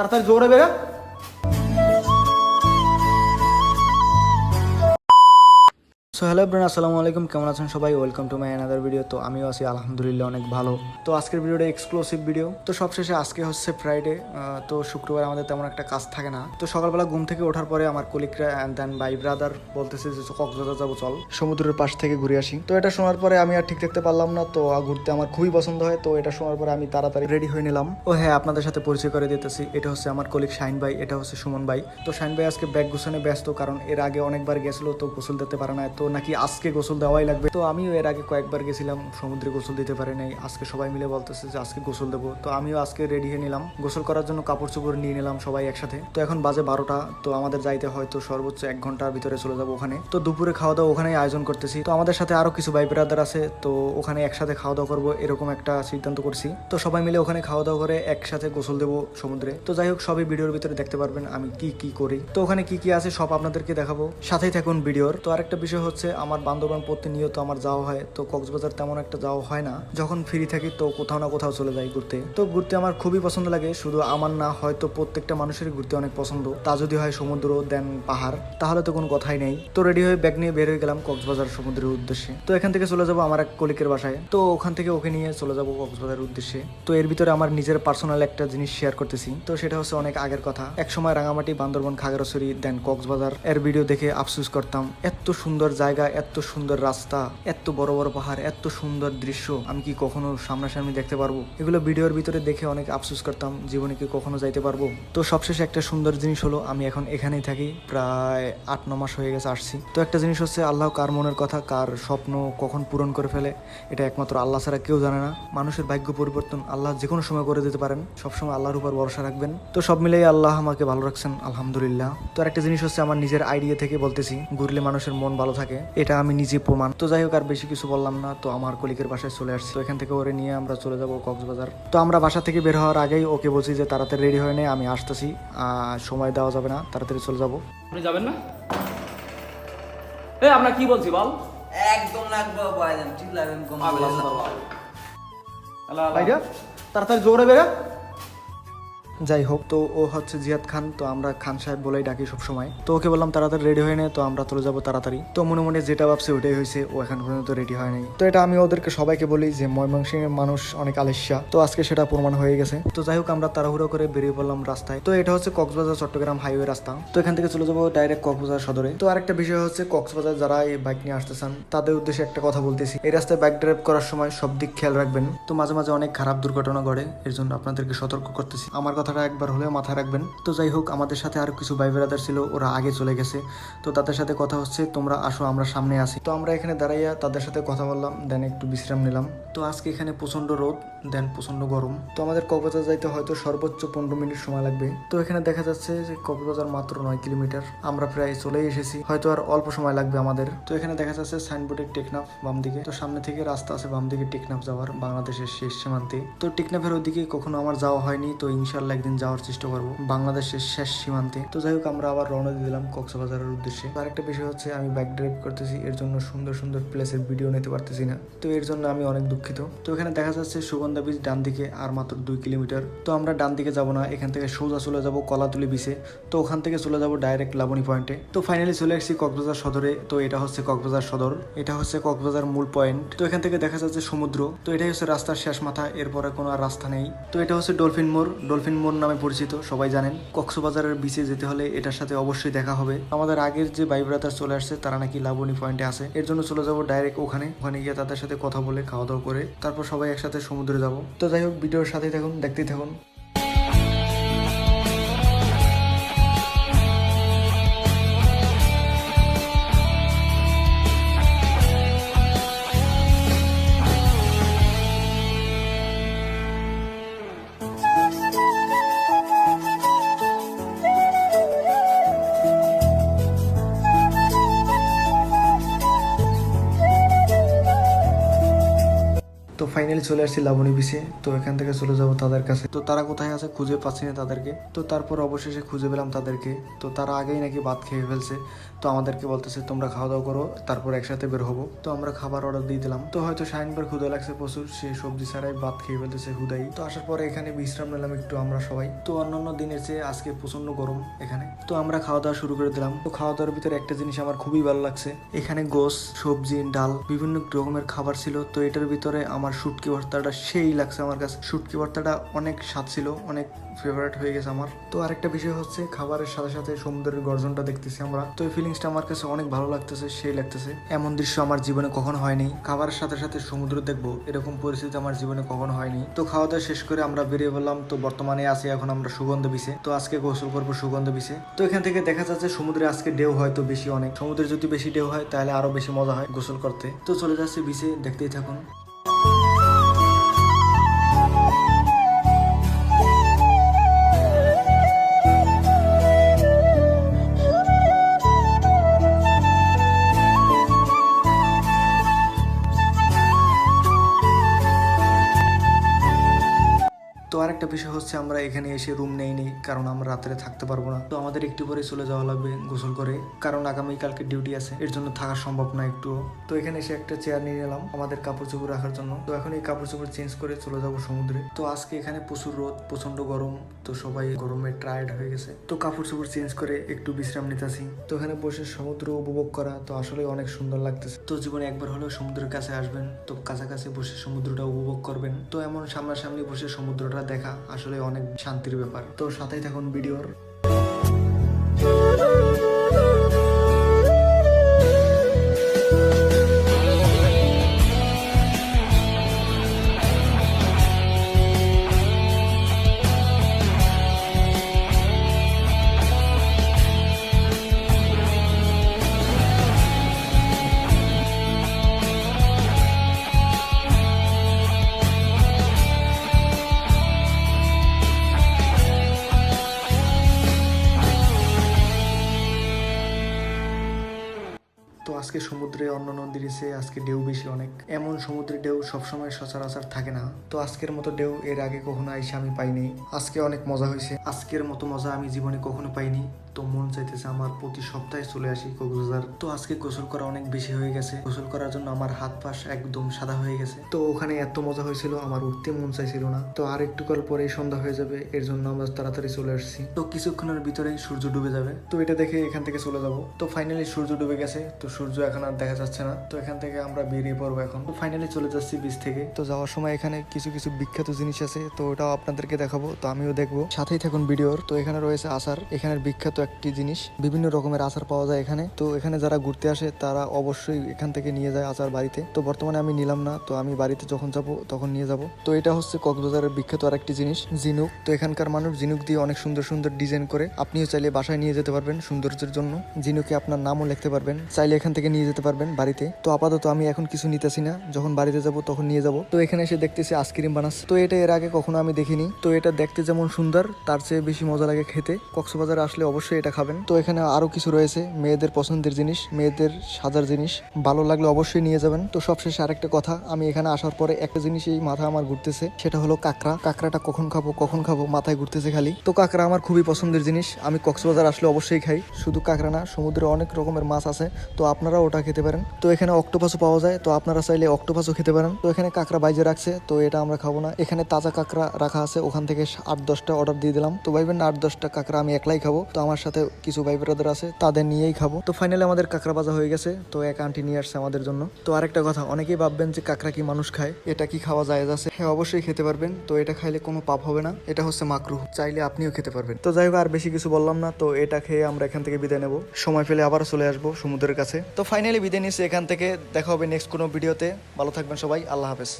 তাড়াতাড়ি জোরে so hello brain আসসালামু আলাইকুম। কেমন আছেন সবাই? Welcome to my another video তো আমিও আছি, আলহামদুলিল্লাহ, অনেক ভালো। তো আজকের ভিডিওটা এক্সক্লুসিভ ভিডিও তো সবশেষে আজকে হচ্ছে ফ্রাইডে তো শুক্রবার আমাদের তেমন একটা কাজ থাকে না। তো সকালবেলা ঘুম থেকে ওঠার পরে আমার কলিগরা অ্যান্ড দেন বাই ব্রাদার বলতেছে যে কক্সবাজার যাব, চল। সমুদ্রের পাশ থেকে ঘুরে আসি। তো এটা শোনার পরে আমি আর ঠিক থাকতে পারলাম না। তো ঘুরতে আমার খুবই পছন্দ হয়। তো এটা শোনার পরে আমি তাড়াতাড়ি রেডি হয়ে নিলাম। ও হ্যাঁ আপনাদের সাথে পরিচয় করে দিতেছি। এটা হচ্ছে আমার কলিগ শাইন ভাই, এটা হচ্ছে সুমন ভাই। তো শাইন ভাই আজকে ব্যাগ গোছানে ব্যস্ত, কারণ এর আগে অনেকবার গেছিল, তো গোসল দিতে পারে না তো নাকি আজকে গোসল দেওয়াই লাগবে? তো আমিও এর আগে কয়েকবার গেছিলাম, সমুদ্রে গোসল দিতে পারি নাই। আজকে সবাই মিলে বলতেছে যে আজকে গোসল দেবো। তো আমিও আজকে রেডি হয়ে নিলাম। গোসল করার জন্য কাপড় চোপড় নিয়ে নিলাম সবাই একসাথে। তো এখন বাজে বারোটা। তো আমাদের যাইতে হয়তো সর্বোচ্চ এক ঘণ্টার ভিতরে চলে যাব ওখানে। তো দুপুরে খাওয়া দাওয়া ওখানেই আয়োজন করতেছি। তো আমাদের সাথে আরও কিছু ভাই ব্রাদার আছে। তো ওখানে একসাথে খাওয়া দাওয়া করব এরকম একটা সিদ্ধান্ত করছি। তো সবাই মিলে ওখানে খাওয়া দাওয়া করে একসাথে গোসল দেবো সমুদ্রে। তো যাই হোক, সবই ভিডিওর ভিতরে দেখতে পারবেন আমি কি কি করি। তো ওখানে কি কি আছে সব আপনাদেরকে দেখাবো। সাথেই থাকুন ভিডিওর। তো আরেকটা বিষয় হচ্ছে আমার বান্ধবান প্রতিনিয়ত আমার যাওয়া হয়। তো কক্সবাজার তেমন একটা যাওয়া হয় না। যখন ফ্রি থাকি তো কোথাও না কোথাও চলে যাই ঘুরতে। তো ঘুরতে আমার খুবই পছন্দ লাগে। শুধু আমার না, হয়তো প্রত্যেকটা মানুষেরই ঘুরতে অনেক পছন্দ। তা যদি হয় সমুদ্র, দেন পাহাড়, তাহলে তো কোনো কথাই নেই। তো রেডি হয়ে ব্যাগ নিয়ে বের হয়ে গেলাম কক্সবাজার সমুদ্রের উদ্দেশ্যে। তো এখান থেকে চলে যাব আমার এক কলিকের বাসায়। তো ওখান থেকে ওকে নিয়ে চলে যাব কক্সবাজারের উদ্দেশ্যে। তো এর ভিতরে আমার নিজের পার্সোনাল একটা জিনিস শেয়ার করতেছি। তো সেটা হচ্ছে অনেক আগের কথা। এক সময় রাঙামাটি, বান্দরবন, খাগড়াছড়ি, দেন কক্সবাজার। এর ভিডিও দেখে আফসোস করতাম। এত সুন্দর জায়গা, এত সুন্দর রাস্তা, এত বড় বড় পাহাড়, এত সুন্দর দৃশ্য, আমি কি কখনো সামনাসামনি দেখতে পারব? এগুলো ভিডিওর ভিতরে দেখে অনেক আফসোস করতাম, জীবনে কি কখনো যাইতে পারব? তো সবশেষে একটা সুন্দর জিনিস হলো, আমি এখন এখানেই থাকি, প্রায় আট, ন মাস হয়ে গেছে আসছি। তো একটা জিনিস হচ্ছে, আল্লাহ কার মনের কথা, কার স্বপ্ন কখন পূরণ করে ফেলে, এটা একমাত্র আল্লাহ ছাড়া কেউ জানে না। মানুষের ভাগ্য পরিবর্তন আল্লাহ যে কোনো সময় করে দিতে পারেন, সবসময় আল্লাহর উপর ভরসা রাখবেন। তো সব মিলিয়ে আল্লাহ আমাকে ভালো রাখছেন, আলহামদুলিল্লাহ। তো একটা জিনিস হচ্ছে, আমার নিজের আইডিয়া থেকে বলতেছি, ঘুরলে মানুষের মন ভালো থাকে। এটা আমি নিজে প্রমাণ। তো যাই হোক আর বেশি কিছু বললাম না। তো আমার কলিকের বাসায় চলে আসছি। তো এখান থেকে ওরে নিয়ে আমরা চলে যাব কক্সবাজার। তো আমরা বাসা থেকে বের হওয়ার আগেই ওকে বলছি যে তাড়াতাড়ি রেডি হয়ে নেই আমি আসতেছি। সময় দেওয়া যাবে না। তাড়াতাড়ি চলে যাব। আপনি যাবেন না? এ আপনার কি বলছি বল? একদম লাগবে ঠিক লাগবে তাড়াতাড়ি জোরে বেরা। যাই হোক তো ও হচ্ছে জিয়াদ খান, তো আমরা খান সাহেব বলেই ডাকি সব সময় তো ওকে বললাম, তাড়াতাড়ি রেডি হয়ে নে, তো আমরা চলে যাব তাড়াতাড়ি। তো মনে মনে যেটা ভাবছে ওটাই হয়েছে, ও এখন পর্যন্ত রেডি হয় নাই। তো এটা আমি ওদেরকে সবাইকে বলি যে, ময়মনসিংহের মানুষ অনেক আলস্যা। তো আজকে সেটা প্রমাণ হয়ে গেছে। তো যাই হোক আমরা তাড়াহুড়ো করে বেরিয়ে পড়লাম রাস্তায়। তো এটা হচ্ছে কক্সবাজার, চট্টগ্রাম হাইওয়ে রাস্তা। তো এখান থেকে চলে যাব ডাইরেক্ট কক্সবাজার সদরে। তো আরেকটা বিষয় হচ্ছে, কক্সবাজার যারা এই বাইক নিয়ে আসতেছেন, তাদের উদ্দেশ্যে একটা কথা বলতেছি। এই রাস্তায় বাইক ড্রাইভ করার সময় সব দিক খেয়াল রাখবেন। তো মাঝে মাঝে অনেক খারাপ দুর্ঘটনা ঘটে, এর জন্য আপনাদেরকে সতর্ক করতেছি। আমার কথাটা একবার হলেও মাথায় রাখবেন। তো যাই হোক, আমাদের সাথে আরও কিছু ভাই ব্রাদার ছিল, ওরা আগে চলে গেছে। তো তাদের সাথে কথা হচ্ছে, তোমরা আসো, আমরা সামনে আসি তো আমরা এখানে দাঁড়াইয়া তাদের সাথে কথা বললাম দেন একটু বিশ্রাম নিলাম। তো আজকে এখানে প্রচণ্ড রোদ দেন প্রচণ্ড গরম। তো আমাদের কক্সবাজার যাইতে হয়তো সর্বোচ্চ পনেরো মিনিট সময় লাগবে। তো এখানে দেখা যাচ্ছে যে কক্সবাজার মাত্র নয় কিলোমিটার। আমরা প্রায় চলেই এসেছি। হয়তো আর অল্প সময় লাগবে আমাদের। তো এখানে দেখা যাচ্ছে সাইনবোর্ডের টেকনাফ বাম দিকে তো সামনে থেকে রাস্তা আছে বাম দিকে টেকনাফ যাওয়ার, বাংলাদেশের শেষ সীমান্তে। তো টেকনাফের ওইদিকে কখনো আমার যাওয়া হয়নি। তো ইনশাল্লাহ একদিন যাওয়ার চেষ্টা করব বাংলাদেশের শেষ সীমান্তে। তো যাই হোক, আমরা আবার রওনা দিয়ে দিলাম কক্সবাজারের উদ্দেশ্যে। আরেকটা বিষয় হচ্ছে, আমি বাইক ড্রাইভ করতেছি। এর জন্য সুন্দর সুন্দর প্লেসের ভিডিও নিতে পারতেছি না। তো এর জন্য আমি অনেক দুঃখিত। তো এখানে দেখা যাচ্ছে সুগন্ধা বীজ ডান দিকে আর মাত্র দুই কিলোমিটার। তো আমরা ডান দিকে যাব না, এখান থেকে সোজা চলে যাব কলাতুলি বিচে তো ওখান থেকে চলে যাব ডাইরেক্ট লাবণী পয়েন্টে তো ফাইনালি চলে এসেছি কক্সবাজার সদরে, তো এটা হচ্ছে কক্সবাজার সদর। এটা হচ্ছে কক্সবাজার মূল পয়েন্ট তো এখান থেকে দেখা যাচ্ছে সমুদ্র। তো এটাই হচ্ছে রাস্তার শেষ মাথা, এরপরে কোনো আর রাস্তা নেই। তো এটা হচ্ছে ডলফিন মোড়। ডলফিন মোড় নামে পরিচিত, সবাই জানেন। কক্সবাজারের বিচে যেতে হলে এটার সাথে অবশ্যই দেখা হবে। আমাদের আগের যে ভাই ব্রাদার চলে আসছে, তারা নাকি লাবণী পয়েন্টে আছে। এর জন্য চলে যাব ডাইরেক্ট ওখানে। ওখানে গিয়ে তাদের সাথে কথা বলে খাওয়া দাওয়া করে। তারপর সবাই একসাথে সমুদ্রে যাব। তো যাই হোক ভিডিওর সাথেই থাকুন দেখতেই থাকুন। ফাইনালি চলে আসছি লাবণী বিচে। তো এখান থেকে চলে যাব তাদের কাছে। তো তারা কোথায় আছে খুঁজে পাচ্ছি না তাদেরকে। তো তারপর অবশেষে খুঁজে পেলাম তাদেরকে। তো তারা আগেই নাকি ভাত খেয়ে ফেলছে। তো আমাদেরকে বলতেছে, তোমরা খাওয়া দাওয়া করো, তারপর একসাথে বের হব। তো আমরা খাবার অর্ডার দিয়ে দিলাম। তো হয়তো শাহিনবার ক্ষুদা লাগছে প্রচুর। সে সবজি ছাড়াই ভাত খেয়ে ফেলতেছে হুদাই তো আসার পরে এখানে বিশ্রাম নিলাম একটু আমরা সবাই। তো অন্যান্য দিনের চেয়ে আজকে প্রচণ্ড গরম এখানে। তো আমরা খাওয়া দাওয়া শুরু করে দিলাম। তো খাওয়া দাওয়ার ভিতরে একটা জিনিস আমার খুবই ভালো লাগছে। এখানে গোস, সবজি, ডাল, বিভিন্ন রকমের খাবার ছিল। তো এটার ভিতরে আমার শুটকি ভর্তাটা সেই লাগছে আমার কাছে। শুটকি ভর্তাটা অনেক স্বাদ ছিল, অনেক ফেভারিট হয়ে গেছে আমার। তো আরেকটা বিষয় হচ্ছে, খাবারের সাথে সাথে সমুদ্রের গর্জনটা দেখতেছি আমরা। তো এই ফিলিংসটা আমার কাছে অনেক ভালো লাগতেছে, সেই লাগতেছে। এমন দৃশ্য আমার জীবনে কখনো হয়নি। খাবারের সাথে সাথে সমুদ্র দেখব, এরকম পরিস্থিতি আমার জীবনে কখনো হয়নি। তো খাওয়া দাওয়া শেষ করে আমরা বেরিয়ে বললাম তো বর্তমানে আছি এখন আমরা সুগন্ধ বিচে তো আজকে গোসল করব সুগন্ধ বিচে তো এখান থেকে দেখা যাচ্ছে সমুদ্রে আজকে ঢেউ হয়তো বেশি অনেক। সমুদ্রে যদি বেশি ঢেউ হয়, তাহলে আরও বেশি মজা হয় গোসল করতে। তো চলে যাচ্ছে বিচে দেখতেই থাকুন। তো আরেকটা বিষয় হচ্ছে আমরা এখানে এসে রুম নেইনি কারণ আমরা রাত্রে থাকতে পারব না। তো আমাদের একটু পরে চলে যাওয়া লাগবে গোসল করে, কারণ আগামীকালকে ডিউটি আছে, এর জন্য থাকা সম্ভব না একটু। তো এখানে এসে একটা চেয়ার নিয়ে নিলাম, আমাদের কাপড় চোপড় রাখার জন্য। তো এখন এই কাপড় চোপড় চেঞ্জ করে চলে যাব সমুদ্রে। তো আজকে এখানে প্রচুর রোদ প্রচণ্ড গরম, তো সবাই গরমে টায়ার্ড হয়ে গেছে। তো কাপড় চোপড় চেঞ্জ করে একটু বিশ্রাম নিতেছি। তো এখানে বসে সমুদ্র উপভোগ করা তো আসলে অনেক সুন্দর লাগতেছে। তো জীবনে একবার হলেও সমুদ্রের কাছে আসবেন, তো কাছাকাছি বসে সমুদ্রটা উপভোগ করবেন। তো এমন সামনাসামনি বসে সমুদ্রটা দেখা। আসলে অনেক শান্তির ব্যাপার। তো সাথেই থাকুন ভিডিওর। আজকে সমুদ্রে অন্য নদীর এসে আজকে ঢেউ বেশি অনেক। এমন সমুদ্রে ঢেউ সবসময় সচরাচর থাকে না। তো আজকের মতো ঢেউ এর আগে কখনো আইসে আমি পাইনি আজকে অনেক মজা হয়েছে। আজকের মতো মজা আমি জীবনে কখনো পাইনি। তো মন চাইতেছে আমার প্রতি সপ্তাহে চলে আসি কক্সবাজার। তো আজকে গোসল করা অনেক বেশি হয়ে গেছে। গোসল করার জন্য আমার হাত পাশ একদম সাদা হয়ে গেছে। তো ওখানে এত মজা হয়েছিল, আমার উঠতে মন চাইছিল না। তো আর একটু কাল পরে সন্ধ্যা হয়ে যাবে, এর জন্য আমরা তাড়াতাড়ি চলে আসছি। তো কিছুক্ষণের ভিতরেই সূর্য ডুবে যাবে। তো এটা দেখে এখান থেকে চলে যাব। তো ফাইনালি সূর্য ডুবে গেছে, তো সূর্য এখন আর দেখা যাচ্ছে না। তো এখান থেকে আমরা বেরিয়ে পড়ব এখন। তো ফাইনালি চলে যাচ্ছি বিচ থেকে। তো যাওয়ার সময় এখানে কিছু কিছু বিখ্যাত জিনিস আছে, তো ওটাও আপনাদেরকে দেখাবো, তো আমিও দেখব। সাথেই থাকুন ভিডিওর। তো এখানে রয়েছে আসার এখানের বিখ্যাত একটি জিনিস। বিভিন্ন রকমের আচার পাওয়া যায় এখানে। তো এখানে যারা ঘুরতে আসে, তারা অবশ্যই এখান থেকে নিয়ে যায় আচার বাড়িতে। তো বর্তমানে আমি নিলাম না, তো আমি বাড়িতে যখন যাব, তখন নিয়ে যাব। তো এটা হচ্ছে কক্সবাজারের বিখ্যাত আরেকটি জিনিস জিনুক তো এখানকার মানুষ জিনুক দিয়ে অনেক সুন্দর সুন্দর ডিজাইন করে। আপনিও চাইলে বাসায় নিয়ে যেতে পারবেন সৌন্দর্যের জন্য। জিনুকে আপনার নামও লিখতে পারবেন। চাইলে এখান থেকে নিয়ে যেতে পারবেন বাড়িতে। তো আপাতত আমি এখন কিছু নিতেছি না। যখন বাড়িতে যাব, তখন নিয়ে যাব। তো এখানে এসে দেখতেছি আইসক্রিম বানাচ্ছে তো এটা এর আগে কখনো আমি দেখিনি। তো এটা দেখতে যেমন সুন্দর, তার চেয়ে বেশি মজা লাগে খেতে। কক্সবাজারে আসলে অবশ্যই এটা খাবেন। তো এখানে আরও কিছু রয়েছে, মেয়েদের পছন্দের জিনিস, মেয়েদের সাজার জিনিস। ভালো লাগলে অবশ্যই নিয়ে যাবেন। তো সবশেষে আরেকটা কথা, আমি এখানে আসার পরে একটা জিনিসই মাথা আমার ঘুরতেছে, সেটা হলো কাঁকড়া। কাঁকড়াটা কখন খাব কখন খাব মাথায় ঘুরতেছে খালি। তো কাঁকড়া আমার খুবই পছন্দের জিনিস, আমি কক্সবাজার আসলে অবশ্যই খাই। শুধু কাঁকড়া না, সমুদ্রে অনেক রকমের মাছ আছে, তো আপনারা ওটা খেতে পারেন। তো এখানে অক্টোপাসও পাওয়া যায়, তো আপনারা চাইলে অক্টোপাসও খেতে পারেন। তো এখানে কাঁকড়া বাইজে রাখছে, তো এটা আমরা খাব না। এখানে তাজা কাঁকড়া রাখা আছে, ওখান থেকে আট, দশটা অর্ডার দিয়ে দিলাম। তো ভাইবেন, আট, দশটা কাঁকড়া আমি একলাই খাব, তো আমার সাথে কিছু ভাই ব্রাদার আছে, তাদের নিয়েই খাব। তো ফাইনালি আমাদের কাঁকড়া ভাজা হয়ে গেছে, তো এক আন্টি নিয়ে আসছে আমাদের জন্য। তো আরেকটা কথা, অনেকেই ভাববেন যে কাঁকড়া কি মানুষ খায়, এটা কি খাওয়া যায় আছে? হ্যাঁ অবশ্যই খেতে পারবেন, তো এটা খাইলে কোনো পাপ হবে না, এটা হচ্ছে মাকরু চাইলে আপনিও খেতে পারবেন। তো যাই হোক, আর বেশি কিছু বললাম না, তো এটা খেয়ে আমরা এখান থেকে বিদায় নেব। সময় পেলে আবার চলে আসব সমুদ্রের কাছে। তো ফাইনালি বিদায় নিচ্ছি এখান থেকে, দেখা হবে নেক্সট কোনো ভিডিওতে ভালো থাকবেন সবাই, আল্লাহ হাফেজ।